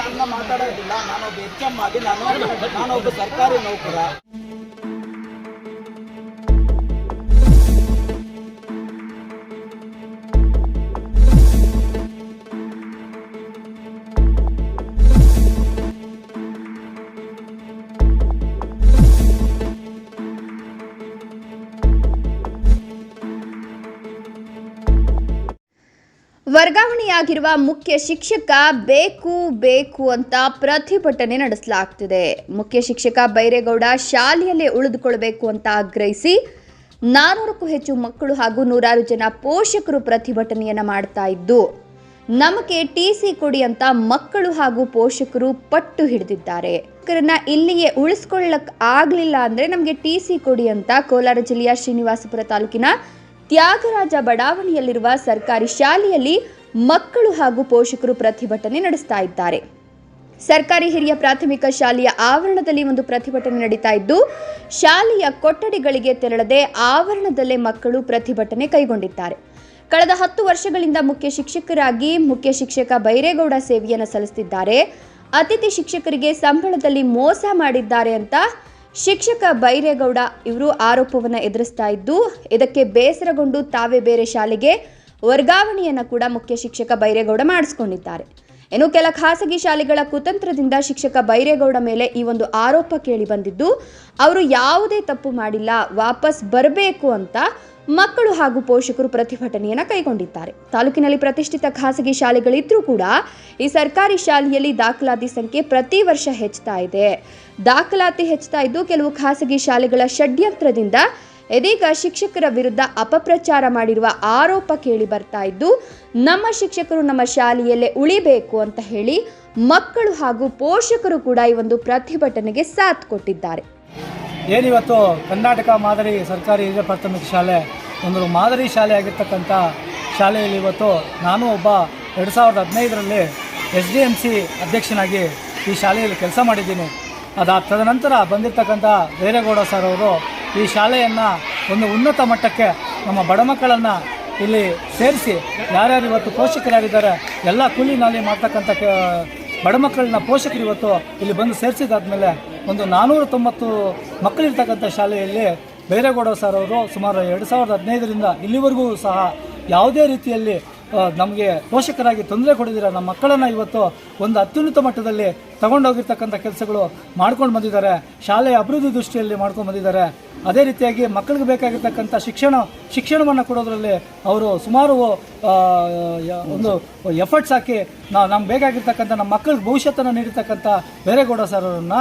ನನ್ನ ಮಾತಾಡೋದಿಲ್ಲ. ನಾನೊಬ್ಬ ಎಚ್ ಎಂ ಆಗಿ ನಾನು ನಾನೊಬ್ಬ ಸರ್ಕಾರಿ ನೌಕರ. ವರ್ಗಾವಣೆಯಾಗಿರುವ ಮುಖ್ಯ ಶಿಕ್ಷಕ ಬೇಕು ಬೇಕು ಅಂತ ಪ್ರತಿಭಟನೆ ನಡೆಸಲಾಗ್ತಿದೆ. ಮುಖ್ಯ ಶಿಕ್ಷಕ ಬೈರೇಗೌಡ ಶಾಲೆಯಲ್ಲೇ ಉಳಿದುಕೊಳ್ಬೇಕು ಅಂತ ಆಗ್ರಹಿಸಿ ನಾನೂರಕ್ಕೂ ಹೆಚ್ಚು ಮಕ್ಕಳು ಹಾಗೂ ನೂರಾರು ಜನ ಪೋಷಕರು ಪ್ರತಿಭಟನೆಯನ್ನ ಮಾಡ್ತಾ ಇದ್ದು, ನಮಗೆ ಟಿ ಸಿ ಕೊಡಿ ಅಂತ ಮಕ್ಕಳು ಹಾಗೂ ಪೋಷಕರು ಪಟ್ಟು ಹಿಡಿದಿದ್ದಾರೆ. ಇಲ್ಲಿಯೇ ಉಳಿಸ್ಕೊಳ್ಳಕ್ ಆಗ್ಲಿಲ್ಲ ಅಂದ್ರೆ ನಮಗೆ ಟಿ ಸಿ ಕೊಡಿ ಅಂತ ಕೋಲಾರ ಜಿಲ್ಲೆಯ ಶ್ರೀನಿವಾಸಪುರ ತಾಲೂಕಿನ ತ್ಯಾಗರಾಜ ಬಡಾವಣೆಯಲ್ಲಿರುವ ಸರ್ಕಾರಿ ಶಾಲೆಯಲ್ಲಿ ಮಕ್ಕಳು ಹಾಗೂ ಪೋಷಕರು ಪ್ರತಿಭಟನೆ ನಡೆಸ್ತಾ ಇದ್ದಾರೆ. ಸರ್ಕಾರಿ ಹಿರಿಯ ಪ್ರಾಥಮಿಕ ಶಾಲೆಯ ಆವರಣದಲ್ಲಿ ಒಂದು ಪ್ರತಿಭಟನೆ ನಡೀತಾ ಇದ್ದು, ಶಾಲೆಯ ಕೊಠಡಿಗಳಿಗೆ ತೆರಳದೆ ಆವರಣದಲ್ಲೇ ಮಕ್ಕಳು ಪ್ರತಿಭಟನೆ ಕೈಗೊಂಡಿದ್ದಾರೆ. ಕಳೆದ ಹತ್ತು ವರ್ಷಗಳಿಂದ ಮುಖ್ಯ ಶಿಕ್ಷಕರಾಗಿ ಮುಖ್ಯ ಶಿಕ್ಷಕ ಬೈರೇಗೌಡ ಸೇವೆಯನ್ನು ಸಲ್ಲಿಸುತ್ತಿದ್ದಾರೆ. ಅತಿಥಿ ಶಿಕ್ಷಕರಿಗೆ ಸಂಬಳದಲ್ಲಿ ಮೋಸ ಮಾಡಿದ್ದಾರೆ ಅಂತ ಶಿಕ್ಷಕ ಬೈರೇಗೌಡ ಇವರು ಆರೋಪವನ್ನು ಎದುರಿಸ್ತಾ ಇದ್ದು, ಇದಕ್ಕೆ ಬೇಸರಗೊಂಡು ತಾವೇ ಬೇರೆ ಶಾಲೆಗೆ ವರ್ಗಾವಣೆಯನ್ನು ಕೂಡ ಮುಖ್ಯ ಶಿಕ್ಷಕ ಬೈರೇಗೌಡ ಮಾಡಿಸ್ಕೊಂಡಿದ್ದಾರೆ. ಇನ್ನು ಕೆಲ ಖಾಸಗಿ ಶಾಲೆಗಳ ಕುತಂತ್ರದಿಂದ ಶಿಕ್ಷಕ ಬೈರೇಗೌಡ ಮೇಲೆ ಈ ಒಂದು ಆರೋಪ ಕೇಳಿ ಬಂದಿದ್ದು, ಅವರು ಯಾವುದೇ ತಪ್ಪು ಮಾಡಿಲ್ಲ, ವಾಪಸ್ ಬರಬೇಕು ಅಂತ ಮಕ್ಕಳು ಹಾಗೂ ಪೋಷಕರು ಪ್ರತಿಭಟನೆಯನ್ನು ಕೈಗೊಂಡಿದ್ದಾರೆ. ತಾಲೂಕಿನಲ್ಲಿ ಪ್ರತಿಷ್ಠಿತ ಖಾಸಗಿ ಶಾಲೆಗಳಿದ್ರೂ ಕೂಡ ಈ ಸರ್ಕಾರಿ ಶಾಲೆಯಲ್ಲಿ ದಾಖಲಾತಿ ಸಂಖ್ಯೆ ಪ್ರತಿ ವರ್ಷ ಹೆಚ್ಚುತ್ತಾ ಇದೆ. ದಾಖಲಾತಿ ಹೆಚ್ಚುತ್ತಾ ಇದ್ದು, ಕೆಲವು ಖಾಸಗಿ ಶಾಲೆಗಳ ಷಡ್ಯಂತ್ರದಿಂದ ಇದೀಗ ಶಿಕ್ಷಕರ ವಿರುದ್ಧ ಅಪಪ್ರಚಾರ ಮಾಡಿರುವ ಆರೋಪ ಕೇಳಿ ಬರ್ತಾ ಇದ್ದು, ನಮ್ಮ ಶಿಕ್ಷಕರು ನಮ್ಮ ಶಾಲೆಯಲ್ಲೇ ಉಳಿಬೇಕು ಅಂತ ಹೇಳಿ ಮಕ್ಕಳು ಹಾಗೂ ಪೋಷಕರು ಕೂಡ ಈ ಒಂದು ಪ್ರತಿಭಟನೆಗೆ ಸಾಥ್ ಕೊಟ್ಟಿದ್ದಾರೆ. ಏನಿವತ್ತು ಕರ್ನಾಟಕ ಮಾದರಿ ಸರ್ಕಾರಿ ಹಿರಿಯ ಪ್ರಾಥಮಿಕ ಶಾಲೆ ಒಂದು ಮಾದರಿ ಶಾಲೆ ಆಗಿರ್ತಕ್ಕಂಥ ಶಾಲೆಯಲ್ಲಿ ಇವತ್ತು ನಾನು ಒಬ್ಬ ಎರಡು ಸಾವಿರದ ಹದಿನೈದರಲ್ಲಿ ಎಸ್ ಡಿ ಎಂ ಸಿ ಅಧ್ಯಕ್ಷನಾಗಿ ಈ ಶಾಲೆಯಲ್ಲಿ ಕೆಲಸ ಮಾಡಿದ್ದೀನಿ. ಅದಾದ ತದನಂತರ ಬಂದಿರತಕ್ಕಂಥ ಬೈರೇಗೌಡ ಸರ್ ಅವರು ಈ ಶಾಲೆಯನ್ನು ಒಂದು ಉನ್ನತ ಮಟ್ಟಕ್ಕೆ ನಮ್ಮ ಬಡ ಮಕ್ಕಳನ್ನು ಇಲ್ಲಿ ಸೇರಿಸಿ, ಯಾರ್ಯಾರು ಇವತ್ತು ಪೋಷಕರಾಗಿದ್ದಾರೆ, ಎಲ್ಲ ಕೂಲಿ ನಾಲಿ ಮಾಡ್ತಕ್ಕಂಥ ಬಡ ಮಕ್ಕಳನ್ನ ಪೋಷಕರು ಇವತ್ತು ಇಲ್ಲಿ ಬಂದು ಸೇರಿಸಿದಾದ್ಮೇಲೆ ಒಂದು ನಾನ್ನೂರ ತೊಂಬತ್ತು ಮಕ್ಕಳಿರ್ತಕ್ಕಂಥ ಶಾಲೆಯಲ್ಲಿ ಬೈರೇಗೌಡ ಸರ್ ಅವರು ಸುಮಾರು ಎರಡು ಸಾವಿರದ ಹದಿನೈದರಿಂದ ಇಲ್ಲಿವರೆಗೂ ಸಹ ಯಾವುದೇ ರೀತಿಯಲ್ಲಿ ನಮಗೆ ಪೋಷಕರಾಗಿ ತೊಂದರೆ ಕೊಡಿದಿರ ನಮ್ಮ ಮಕ್ಕಳನ್ನು ಇವತ್ತು ಒಂದು ಅತ್ಯುನ್ನತ ಮಟ್ಟದಲ್ಲಿ ತಗೊಂಡೋಗಿರ್ತಕ್ಕಂಥ ಕೆಲಸಗಳು ಮಾಡ್ಕೊಂಡು ಬಂದಿದ್ದಾರೆ. ಶಾಲೆಯ ಅಭಿವೃದ್ಧಿ ದೃಷ್ಟಿಯಲ್ಲಿ ಮಾಡ್ಕೊಂಡು ಬಂದಿದ್ದಾರೆ. ಅದೇ ರೀತಿಯಾಗಿ ಮಕ್ಕಳಿಗೆ ಬೇಕಾಗಿರ್ತಕ್ಕಂಥ ಶಿಕ್ಷಣ, ಶಿಕ್ಷಣವನ್ನು ಕೊಡೋದರಲ್ಲಿ ಅವರು ಸುಮಾರು ಒಂದು ಎಫರ್ಟ್ಸ್ ಹಾಕಿ ನಾವು ನಮ್ಗೆ ಬೇಕಾಗಿರ್ತಕ್ಕಂಥ ನಮ್ಮ ಮಕ್ಕಳಿಗೆ ಭವಿಷ್ಯತನ್ನು ನೀಡಿರ್ತಕ್ಕಂಥ ಬೇರೆಗೌಡ ಸರ್ ಅವರನ್ನ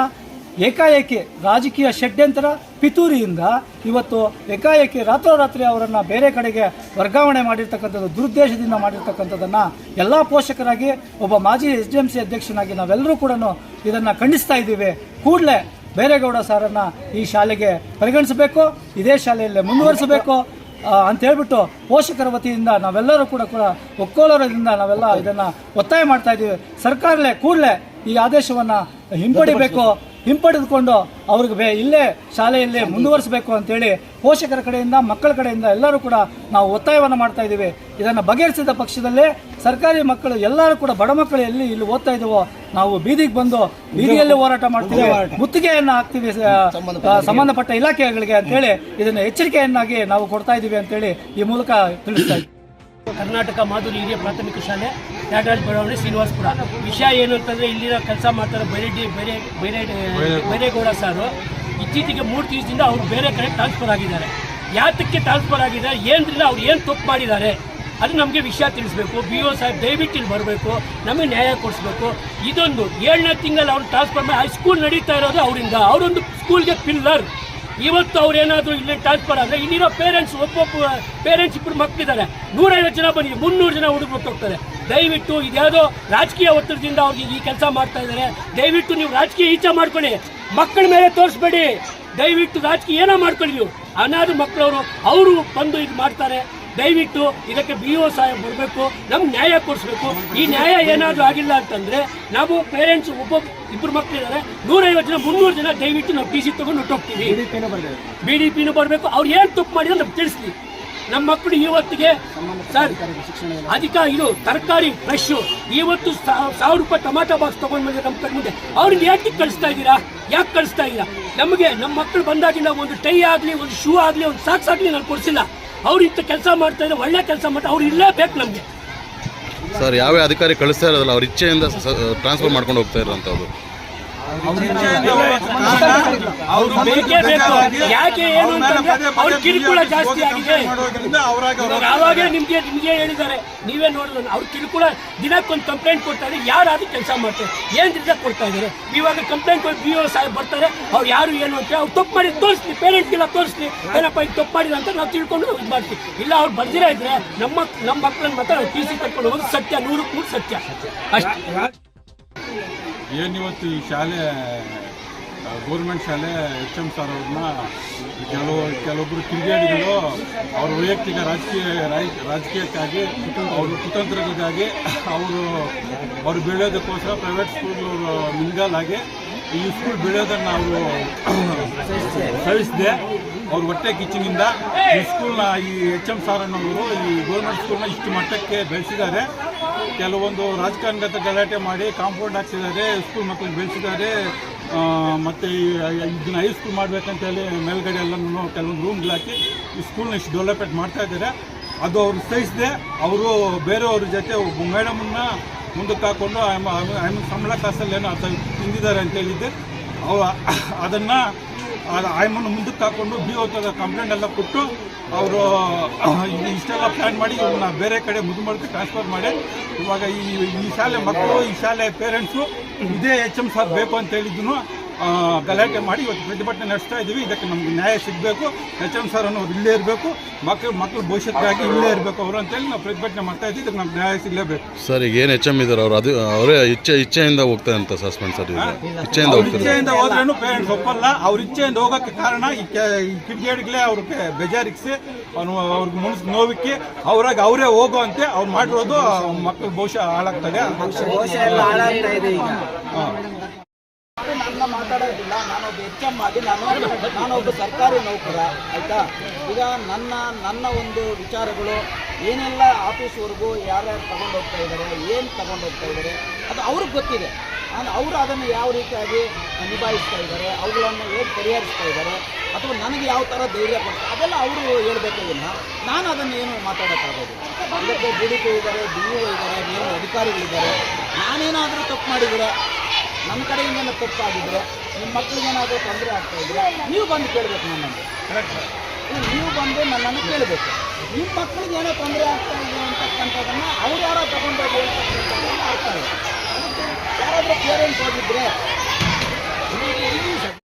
ಏಕಾಏಕಿ ರಾಜಕೀಯ ಷಡ್ಯಂತರ ಪಿತೂರಿಯಿಂದ ಇವತ್ತು ಏಕಾಏಕಿ ರಾತ್ರೋರಾತ್ರಿ ಅವರನ್ನು ಬೇರೆ ಕಡೆಗೆ ವರ್ಗಾವಣೆ ಮಾಡಿರ್ತಕ್ಕಂಥದ್ದು, ದುರುದ್ದೇಶದಿಂದ ಮಾಡಿರ್ತಕ್ಕಂಥದ್ದನ್ನು ಎಲ್ಲ ಪೋಷಕರಾಗಿ ಒಬ್ಬ ಮಾಜಿ ಎಸ್ ಡಿ ಎಂ ಸಿ ಅಧ್ಯಕ್ಷನಾಗಿ ನಾವೆಲ್ಲರೂ ಕೂಡ ಇದನ್ನು ಖಂಡಿಸ್ತಾ ಇದ್ದೀವಿ. ಕೂಡಲೇ ಬೇರೆಗೌಡ ಸಾರನ್ನು ಈ ಶಾಲೆಗೆ ಪರಿಗಣಿಸಬೇಕು, ಇದೇ ಶಾಲೆಯಲ್ಲೇ ಮುಂದುವರಿಸಬೇಕು ಅಂತ ಹೇಳ್ಬಿಟ್ಟು ಪೋಷಕರ ವತಿಯಿಂದ ನಾವೆಲ್ಲರೂ ಕೂಡ ಕೂಡ ಒಕ್ಕೋಲರದಿಂದ ನಾವೆಲ್ಲ ಇದನ್ನು ಒತ್ತಾಯ ಮಾಡ್ತಾ ಇದ್ದೀವಿ. ಸರ್ಕಾರಲೇ ಕೂಡಲೇ ಈ ಆದೇಶವನ್ನು ಹಿಂಪಡಿಬೇಕು. ಹಿಂಪಡೆದುಕೊಂಡು ಅವ್ರಿಗೆ ಬೇ ಇಲ್ಲೇ ಶಾಲೆಯಲ್ಲಿ ಮುಂದುವರಿಸಬೇಕು ಅಂತೇಳಿ ಪೋಷಕರ ಕಡೆಯಿಂದ ಮಕ್ಕಳ ಕಡೆಯಿಂದ ಎಲ್ಲರೂ ಕೂಡ ನಾವು ಒತ್ತಾಯವನ್ನು ಮಾಡ್ತಾ ಇದ್ದೀವಿ. ಇದನ್ನು ಬಗೆಹರಿಸಿದ ಪಕ್ಷದಲ್ಲಿ ಸರ್ಕಾರಿ ಮಕ್ಕಳು ಎಲ್ಲರೂ ಕೂಡ ಬಡ ಮಕ್ಕಳು ಎಲ್ಲಿ ಇಲ್ಲಿ ಓದ್ತಾ ಇದ್ದೀವೋ ನಾವು ಬೀದಿಗೆ ಬಂದು ಬೀದಿಯಲ್ಲಿ ಹೋರಾಟ ಮಾಡ್ತೀವಿ. ಮುತ್ತಿಗೆಯನ್ನು ಹಾಕ್ತೀವಿ ಸಂಬಂಧಪಟ್ಟ ಇಲಾಖೆಗಳಿಗೆ ಅಂತೇಳಿ ಇದನ್ನು ಎಚ್ಚರಿಕೆಯನ್ನಾಗಿ ನಾವು ಕೊಡ್ತಾ ಇದ್ದೀವಿ ಅಂತೇಳಿ ಈ ಮೂಲಕ ತಿಳಿಸ್ತಾ ಇದ್ದೀವಿ. ಕರ್ನಾಟಕ ಮಾಧುರಿ ಹಿರಿಯ ಪ್ರಾಥಮಿಕ ಶಾಲೆ ತ್ಯಾಗರಾಜ ಬಡಾವಣೆ ಶ್ರೀನಿವಾಸಪುರ. ವಿಷಯ ಏನು ಅಂತಂದರೆ ಇಲ್ಲಿನ ಕೆಲಸ ಮಾಡ್ತಾರೆ ಬೈರೆಡ್ಡಿ ಬೇರೆ ಬೇರೆ ಬೈರೇಗೌಡ ಸಾರು. ಇತ್ತೀಚೆಗೆ ಮೂರು ದಿವಸದಿಂದ ಅವ್ರು ಬೇರೆ ಕಡೆ ಟ್ರಾನ್ಸ್ಫರ್ ಆಗಿದ್ದಾರೆ. ಯಾತಕ್ಕೆ ಟ್ರಾನ್ಸ್ಫರ್ ಆಗಿದ್ದಾರೆ? ಏನ್ರಿಂದ ಅವ್ರು ಏನು ತಪ್ಪು ಮಾಡಿದ್ದಾರೆ? ಅದು ನಮಗೆ ವಿಷಯ ತಿಳಿಸ್ಬೇಕು. ಬಿ ಒ ಸಾಹೇಬ್ ದಯವಿಟ್ಟು ಇಲ್ಲಿ ಬರಬೇಕು. ನಮಗೆ ನ್ಯಾಯ ಕೊಡಿಸ್ಬೇಕು. ಇದೊಂದು ಏಳನೇ ತಿಂಗಳಲ್ಲಿ ಅವ್ರು ಟ್ರಾನ್ಸ್ಫರ್ ಮಾಡಿ ಹೈಸ್ಕೂಲ್ ನಡೀತಾ ಇರೋದು ಅವರಿಂದ. ಅವರೊಂದು ಸ್ಕೂಲ್ಗೆ ಪಿಲ್ಲರ್ ಇವತ್ತು ಅವ್ರು ಏನಾದರೂ ಇಲ್ಲಿ ಟ್ರಾನ್ಸ್ಫರ್ ಆದರೆ ಇಲ್ಲಿರೋ ಪೇರೆಂಟ್ಸ್ ಒಬ್ಬೊಬ್ಬ ಪೇರೆಂಟ್ಸ್ ಇಬ್ಬರು ಮಕ್ಕಳಿದ್ದಾರೆ ನೂರೈವತ್ತು ಜನ ಬಂದಿದೆ ಮುನ್ನೂರು ಜನ ಹುಡುಗರು ಹೋಗ್ತಾರೆ ದಯವಿಟ್ಟು ಇದ್ಯಾವುದೋ ರಾಜಕೀಯ ಒತ್ತಡದಿಂದ ಅವ್ರಿಗೆ ಈ ಕೆಲಸ ಮಾಡ್ತಾ ಇದ್ದಾರೆ. ದಯವಿಟ್ಟು ನೀವು ರಾಜಕೀಯ ಈಚೆ ಮಾಡ್ಕೊಳ್ಳಿ. ಮಕ್ಕಳ ಮೇಲೆ ತೋರಿಸ್ಬೇಡಿ. ದಯವಿಟ್ಟು ರಾಜಕೀಯ ಏನೋ ಮಾಡ್ಕೊಳ್ಳಿ ನೀವು? ಅನಾಥ ಮಕ್ಕಳವರು, ಅವರು ಬಂದು ಇದು ಮಾಡ್ತಾರೆ. ದಯವಿಟ್ಟು ಇದಕ್ಕೆ ಬಿ ಒ ಸಾಹೇಬ್ ಬರಬೇಕು ನಮ್ಗೆ ನ್ಯಾಯ ಕೊಡಿಸ್ಬೇಕು. ಈ ನ್ಯಾಯ ಏನಾದರೂ ಆಗಿಲ್ಲ ಅಂತಂದರೆ ನಾವು ಪೇರೆಂಟ್ಸ್ ಒಬ್ಬ ಇಬ್ಬರು ಮಕ್ಕಳಿದ್ದಾರೆ ನೂರೈವತ್ತು ಜನ ಮುನ್ನೂರು ಜನ ದಯವಿಟ್ಟು ನಾವು ಟಿ ಸಿ ತಗೊಂಡು ಹೊಟ್ಟೋಗ್ತೀವಿ ಬಿ ಡಿ ಪಿನೂ ಬರಬೇಕು. ಅವ್ರು ಏನು ತಪ್ಪು ಮಾಡಿದ್ರೆ ನಮ್ಗೆ ತಿಳಿಸ್ಲಿ. ನಮ್ಮ ಮಕ್ಕಳು ಇವತ್ತಿಗೆ ಸರ್ ಅಧಿಕ ಇದು ತರಕಾರಿ ಫ್ರೆಶ್ ಇವತ್ತು ಸಾವಿರ ರೂಪಾಯಿ ಟೊಮಾಟೊ ಬಾಕ್ಸ್ ತೊಗೊಂಡು ಬಂದ್ರೆ ನಮ್ಮ ಕಡೆ ಮುಂದೆ ಅವ್ರಿಗೆ ಯಾಕೆ ಕಳಿಸ್ತಾ ಇದ್ದೀರಾ? ಯಾಕೆ ಕಳಿಸ್ತಾ ಇಲ್ಲ? ನಮಗೆ ನಮ್ಮ ಮಕ್ಕಳು ಬಂದಾಗಿಂದ ಒಂದು ಟೈ ಆಗಲಿ ಒಂದು ಶೂ ಆಗಲಿ ಒಂದು ಸಾಕ್ಸ್ ಆಗಲಿ ನಾನು ಕೊಡಿಸಿಲ್ಲ. ಅವ್ರು ಇಂಥ ಕೆಲಸ ಮಾಡ್ತಾ ಇದ್ರೆ ಒಳ್ಳೆ ಕೆಲಸ ಮಾಡ್ತಾರೆ ಅವ್ರು ಇರಲೇಬೇಕು ನಮಗೆ. ಸರ್, ಯಾವ್ಯಾವ ಅಧಿಕಾರಿ ಕಳಿಸ್ತಾ ಇರೋದಲ್ಲ, ಅವ್ರ ಇಚ್ಛೆಯಿಂದ ಟ್ರಾನ್ಸ್ಫರ್ ಮಾಡ್ಕೊಂಡು ಹೋಗ್ತಾ ಇರೋಂಥದ್ದು? ಯಾಕೆ ಏನು ಅವ್ರ ಕಿರುಕುಳ ಜಾಸ್ತಿ ಆಗಿದೆ. ಆವಾಗೇ ನಿಮ್ಗೆ ನಿಮ್ಗೆ ಹೇಳಿದ್ದಾರೆ ನೀವೇ ನೋಡಿದ್ರೆ ಅವ್ರ ಕಿರುಕುಳ ದಿನಕ್ಕೊಂದು ಕಂಪ್ಲೇಂಟ್ ಕೊಡ್ತಾರೆ ಯಾರು ಅದು ಕೆಲಸ ಮಾಡ್ತಾರೆ. ಏನ್ ರಿಸಲ್ಟ್ ಕೊಡ್ತಾ ಇದ್ದಾರೆ? ಇವಾಗ ಕಂಪ್ಲೇಂಟ್ ಬಿ ಓ ಸಾಹೇಬ್ ಬರ್ತಾರೆ ಅವ್ರು ಯಾರು ಏನು ಅಂತ ಅವ್ರು ತಪ್ಪು ಮಾಡಿ ತೋರಿಸ್ಲಿ ಪೇರೆಂಟ್ಗೆಲ್ಲ ತೋರಿಸ್ಲಿ ಏನಪ್ಪ ಇದು ತಪ್ಪು ಮಾಡಿದ ಅಂತ ನಾವು ತಿಳ್ಕೊಂಡು ಇದು ಮಾಡ್ತೀವಿ. ಇಲ್ಲ ಅವ್ರು ಬರ್ದಿರ ಇದ್ರೆ ನಮ್ಮ ನಮ್ಮ ಮಕ್ಕಳನ್ನ ಮಾತ್ರ ಟಿ ಸಿ ಕಟ್ಕೊಂಡು ಹೋಗೋದು ಸತ್ಯ ನೂರಕ್ಕೆ ನೂರು ಸತ್ಯ. ಅಷ್ಟೇ. ಏನಿವತ್ತು ಈ ಶಾಲೆ ಗೌರ್ಮೆಂಟ್ ಶಾಲೆ ಎಚ್ ಎಂ ಸರ್ ಅವ್ರನ್ನ ಕೆಲವು ಕೆಲವೊಬ್ಬರು ಕಿಡಿಗೇಡಿಗಳು ಅವ್ರ ವೈಯಕ್ತಿಕ ರಾಜಕೀಯ, ರಾಜ- ರಾಜಕೀಯಕ್ಕಾಗಿ ಅವರು ಕುತಂತ್ರಕ್ಕಾಗಿ ಅವರು, ಅವ್ರು ಬೆಳೆಯೋದಕ್ಕೋಸ್ಕರ ಪ್ರೈವೇಟ್ ಸ್ಕೂಲ್ ಮಿಂಗಲ್ ಆಗಿ ಈ ಸ್ಕೂಲ್ ಬೆಳೆಯೋದನ್ನು ಅವರು ಸವಿಸಿದೆ ಅವ್ರ ಹೊಟ್ಟೆ ಕಿಚ್ಚಿನಿಂದ ಈ ಸ್ಕೂಲ್ನ ಈ ಎಚ್ ಎಂ ಸಾರ್ ಅನ್ನೋರು ಈ ಗೌರ್ಮೆಂಟ್ ಸ್ಕೂಲ್ನ ಇಷ್ಟು ಮಟ್ಟಕ್ಕೆ ಬೆಳೆಸಿದ್ದಾರೆ. ಕೆಲವೊಂದು ರಾಜಕಾರಣಗತ ಗಲಾಟೆ ಮಾಡಿ ಕಾಂಪೌಂಡ್ ಹಾಕ್ಸಿದ್ದಾರೆ ಸ್ಕೂಲ್ ಮಕ್ಕಳಿಗೆ ಬೆಳೆಸಿದ್ದಾರೆ. ಮತ್ತು ಇದನ್ನ ಹೈ ಸ್ಕೂಲ್ ಮಾಡಬೇಕಂತ ಹೇಳಿ ಮೇಲ್ಗಡೆ ಎಲ್ಲನೂ ಕೆಲವೊಂದು ರೂಮ್ಗಳು ಹಾಕಿ ಈ ಸ್ಕೂಲ್ನ ಇಷ್ಟು ಡೆವಲಪ್ಮೆಂಟ್ ಮಾಡ್ತಾ ಇದ್ದಾರೆ. ಅದು ಅವ್ರು ಸಹಿಸಿದೆ, ಅವರು ಬೇರೆಯವ್ರ ಜೊತೆ ಒಬ್ಬ ಮೇಡಮನ್ನ ಮುಂದಕ್ಕೆ ಹಾಕ್ಕೊಂಡು ಆಯಮ್ಮ ಆಯಮ್ಮ ಸಂಬಳ ಕಾಸಲ್ಲಿ ಏನೋ ಅರ್ಥ ತಿಂದಿದ್ದಾರೆ ಅಂತ ಹೇಳಿದ್ದೆ. ಅವ ಅದನ್ನು ಆಯಮ್ಮನ ಮುಂದಕ್ಕೆ ಹಾಕ್ಕೊಂಡು ಬಿ ಒ ಕಂಪ್ಲೇಂಟ್ ಎಲ್ಲ ಕೊಟ್ಟು ಅವರು ಇಷ್ಟೆಲ್ಲ ಪ್ಲ್ಯಾನ್ ಮಾಡಿ ಇವನ್ನ ಬೇರೆ ಕಡೆ ಮುದುಮಡ್ಕೆ ಟ್ರಾನ್ಸ್ಫರ್ ಮಾಡಿ. ಇವಾಗ ಈ ಈ ಶಾಲೆ ಮಕ್ಕಳು, ಈ ಶಾಲೆ ಪೇರೆಂಟ್ಸು ಇದೇ ಎಚ್ ಎಂ ಸಾರ್ ಬೇಕು ಅಂತ ಹೇಳಿದ್ದು ಗಲಾಟೆ ಮಾಡಿ ಇವತ್ತು ಪ್ರತಿಭಟನೆ ನಡೆಸ್ತಾ ಇದ್ದೀವಿ. ಇದಕ್ಕೆ ನಮ್ಗೆ ನ್ಯಾಯ ಸಿಗಬೇಕು. ಎಚ್ ಎಂ ಸರ್ ಅನ್ನೋರು ಇಲ್ಲೇ ಇರಬೇಕು. ಮಕ್ಕಳು ಮಕ್ಕಳು ಭವಿಷ್ಯಕ್ಕಾಗಿ ಇಲ್ಲೇ ಇರಬೇಕು ಅವರು ಅಂತೇಳಿ ನಾವು ಪ್ರತಿಭಟನೆ ಮಾಡ್ತಾ ಇದ್ದೀವಿ. ಇದಕ್ಕೆ ನಮ್ಗೆ ನ್ಯಾಯ ಸಿಗಲೇಬೇಕು. ಸರ್ ಈಗ ಏನು ಎಚ್ ಎಂ ಇದ್ದಾರೆ ಅವ್ರು? ಅದು ಅವರೇ ಇಚ್ಛೆ ಇಚ್ಛೆಯಿಂದ ಹೋಗ್ತಾರೆ ಅಂತ ಸಸ್ಪೆಂಡ್ ಸರ್ ಇದು. ಇಚ್ಛೆಯಿಂದ ಹೋಗ್ತಾರೆ ಇಚ್ಛೆಯಿಂದ ಹೋದ್ರೂ ಪೇರೆಂಟ್ಸ್ ಒಪ್ಪಲ್ಲ. ಅವ್ರ ಇಚ್ಛೆಯಿಂದ ಹೋಗೋಕ್ಕೆ ಕಾರಣ ಈ ಕೆ- ಈ ಕಿಡಿಗೇಡಿಗಳೇ ಅವ್ರಿಗೆ ಬೇಜಾರಿಗಿಸಿ ಅವನು ಅವ್ರಿಗೆ ಮನಸ್ಸು ನೋವಿಕ್ಕಿ ಅವ್ರಾಗ ಅವರೇ ಹೋಗುವಂತೆ ಅವ್ರು ಮಾಡಿರೋದು ಮಕ್ಕಳು ಬಹುಶಃ ಹಾಳಾಗ್ತದೆ ನನ್ನ ಮಾತಾಡೋದಿಲ್ಲ. ನಾನೊಬ್ಬ ಎಚ್ ಎಂ ಆಗಿ ನಾನು ನಾನೊಬ್ಬ ಸರ್ಕಾರಿ ನೌಕರ, ಆಯ್ತಾ? ಈಗ ನನ್ನ ನನ್ನ ಒಂದು ವಿಚಾರಗಳು, ಏನೆಲ್ಲ ಆಫೀಸ್ವರೆಗೂ ಯಾರ್ಯಾರು ತಗೊಂಡು ಹೋಗ್ತಾ ಇದ್ದಾರೆ ಏನು ತಗೊಂಡು ಹೋಗ್ತಾ ಇದ್ದಾರೆ ಅದು ಅವ್ರಿಗೆ ಗೊತ್ತಿದೆ. ನಾನು ಅವರು ಅದನ್ನು ಯಾವ ರೀತಿಯಾಗಿ ನಿಭಾಯಿಸ್ತಾ ಇದ್ದಾರೆ ಅವುಗಳನ್ನು ಹೇಗೆ ಪರಿಹರಿಸ್ತಾ ಇದ್ದಾರೆ ಅಥವಾ ನನಗೆ ಯಾವ ಥರ ಧೈರ್ಯ ಕೊಡ್ತಾರೆ, ಅದೆಲ್ಲ ಅವರು ಹೇಳಬೇಕು ನಾನು ಅದನ್ನು ಏನು ಮಾತಾಡೋಕ್ಕಾಗೋದು ಅದಕ್ಕೆ ಡಿ ಡಿ ಪಿ ಇದ್ದಾರೆ ಡಿ ಯು ಇದ್ದಾರೆ ಮೇಲಿನ ಅಧಿಕಾರಿಗಳಿದ್ದಾರೆ. ನಾನೇನಾದರೂ ತಪ್ಪು ಮಾಡಿದರೆ ನಮ್ಮ ಕಡೆಯಿಂದ ಏನಾದ್ರು ತಪ್ಪಾಗಿದ್ರೆ ನಿಮ್ಮ ಮಕ್ಕಳಿಗೆ ಏನಾದರೂ ತೊಂದರೆ ಆಗ್ತಾ ಇದ್ರೆ ನೀವು ಬಂದು ಕೇಳಬೇಕು ನನ್ನನ್ನು. ನೀವು ಬಂದು ನನ್ನನ್ನು ಕೇಳಬೇಕು. ನಿಮ್ಮ ಮಕ್ಕಳಿಗೆ ಏನೋ ತೊಂದರೆ ಆಗ್ತಾ ಇದೆ ಅಂತಕ್ಕಂಥದ್ದನ್ನು ಅವ್ರು ಯಾರೋ ತಗೊಂಡೋಗಿ ಹೇಳ್ತಕ್ಕಂಥದ್ದನ್ನು ಇದೆ ಅದಕ್ಕೆ ಯಾರಾದರೂ ಪೇರೆಂಟ್ಸ್ ಹೋಗಿದ್ರೆ